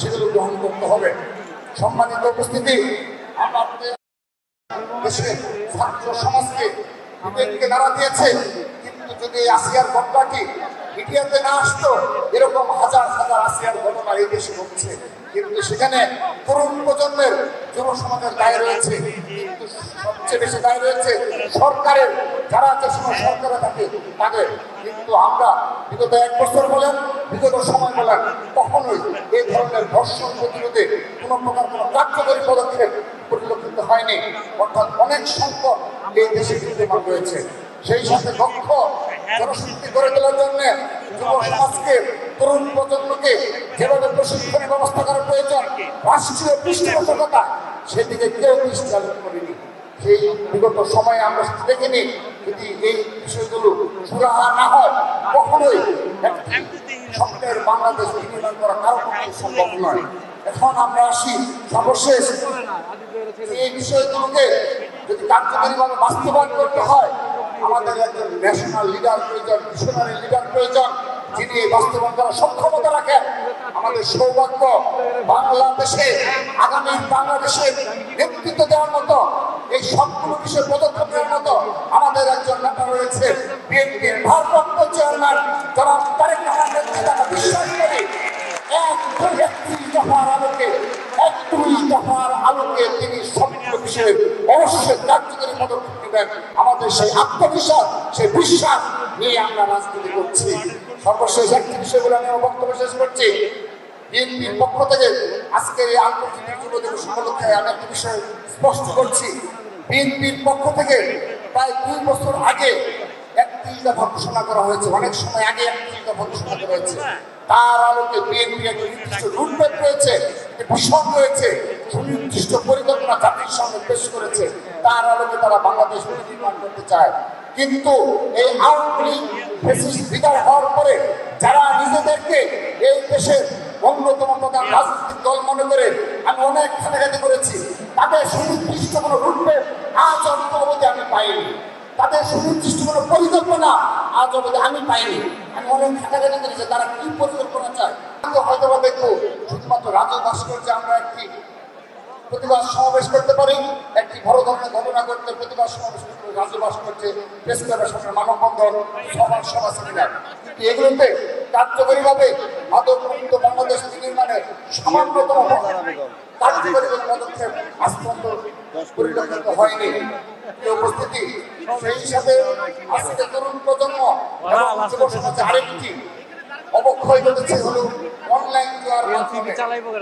সেগুলো গ্রহণ করতে হবে। সম্মানিত উপস্থিতি দিয়েছে, কিন্তু যদি না আসতো, এরকম হাজার হাজার কিন্তু সেখানে তরুণ প্রজন্মের যুব সমাজের দায় রয়েছে। কিন্তু বেশি দায় রয়েছে সরকারের, যারা যে সময় সরকারে থাকে তাদের। কিন্তু আমরা বিগত এক বছর বলেন, বিগত সময় বলেন, কখনোই এই ধরনের ধর্ষণ প্রতিরোধে কোনো প্রকার কোনো কার্যকরী পদক্ষেপ পরিলক্ষিত হয়নি। অর্থাৎ অনেক সংকট এই দেশে বিদ্যমান রয়েছে। সেই সাথে দক্ষ জনশক্তি গড়ে তোলার জন্য যুব সমাজকে, তরুণ প্রজন্মকে যেভাবে প্রশিক্ষণের ব্যবস্থা করার প্রয়োজন, রাষ্ট্রীয় পৃষ্ঠপোষকতা, সেদিকে কেউ দৃষ্টি আলোচনা করেনি। সেই বিগত সময়ে আমরা দেখিনি যদি এই বিষয়গুলো সুরাহা না হয়, কখনোই একটি বাংলাদেশ নির্মাণ করা কারও পক্ষে সম্ভব নয়। এখন আমরা আসি সর্বশেষ এই বিষয়গুলোকে যদি কার্যকরীভাবে বাস্তবায়ন করতে হয়, আমাদের একজন ন্যাশনাল লিডার প্রয়োজন মিশনারি লিডার প্রয়োজন, যিনি এই বাস্তবায়ন করার সক্ষমতা রাখেন, আমাদের সৌভাগ্য বাংলাদেশে, আগামী বাংলাদেশের নেতৃত্ব দেওয়ার মতো এই সবগুলো বিষয়ে পদক্ষেপ নেওয়ার মতো আমাদের একজন নেতা রয়েছে, বিএনপির ভারপ্রাপ্ত চেয়ারম্যান জনাব তারেক রহমানের বিশ্বাস করি আলোকে তিনি আমাদের সেই আত্মবিশ্বাস, সেই বিশ্বাস নিয়ে আমরা রাজনীতি করছি। সর্বশেষ একটি বিষয় বলে আমি বক্তব্য শেষ করছি। বিএনপির পক্ষ থেকে আজকের এই আন্তর্জাতিক যুব দিবস উপলক্ষে আমি একটি বিষয় স্পষ্ট করছি। বিএনপির পক্ষ থেকে প্রায় দুই বছর আগে একত্রিশ দফা ঘোষণা করা হয়েছে। অনেক সময় আগে একত্রিশ দফা ঘোষণা করা হয়েছে। তার আলোকে বিএনপি একটা নির্দিষ্ট রুটম্যাপ রয়েছে ভিশন রয়েছে সুনির্দিষ্ট পরিকল্পনা জাতির সামনে পেশ করেছে। তার আলোকে তারা বাংলাদেশ নির্মাণ করতে চায়। কিন্তু এই আওয়ামী লীগ বিদায় হওয়ার পরে যারা নিজেদেরকে এই দেশের অন্যতম প্রধান রাজনৈতিক দল মনে করে আমি অনেক খাটাখাটি করেছি। তাদের সুনির্দিষ্ট কোনো রুটম্যাপ আজ অবধি আমি পাইনি। তাদের সুনির্দিষ্ট কোনো পরিকল্পনা আজ অবধি আমি পাইনি। আমি অনেক খাটাখাটি করেছি, তারা কি পরিকল্পনা চায়? কিন্তু হয়তো বা দেখব শুধুমাত্র রাজু ভাস্কর্যে আমরা একটি প্রতিবাদ সমাবেশ করতে পারি, একটি বড় ধরনের ঘটনা করতে প্রতিবাদ সমাবেশ করতে রাজু ভাস্কর্যে প্রেস ক্লাবের সামনে মানববন্ধন সবার সভা সেমিনার কিন্তু এগুলোতে কার্যকরীভাবে মুক্ত বাংলাদেশ নির্মাণে সামান্যতম কার্যকরী পদক্ষেপ আজ পর্যন্ত হয়নি। উপস্থিতি সেই হিসাবে আজকে তরুণ প্রজন্ম যুব সমাজে আরেকটি অবক্ষয় ঘটেছে হলো অনলাইন দেওয়ার মাধ্যমে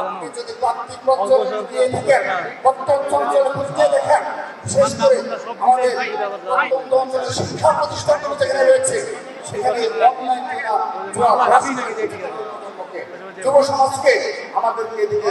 আপনি যদি প্রান্তিক অঞ্চল দিয়ে দেখেন প্রত্যন্ত অঞ্চলে খুঁজতে দেখেন বিশেষ করে আমাদের প্রত্যন্ত অঞ্চলের শিক্ষা প্রতিষ্ঠানগুলো যেখানে রয়েছে সেখানে অনলাইন দেওয়া রাজনীতি যুব সমাজকে আমাদেরকে এদিকে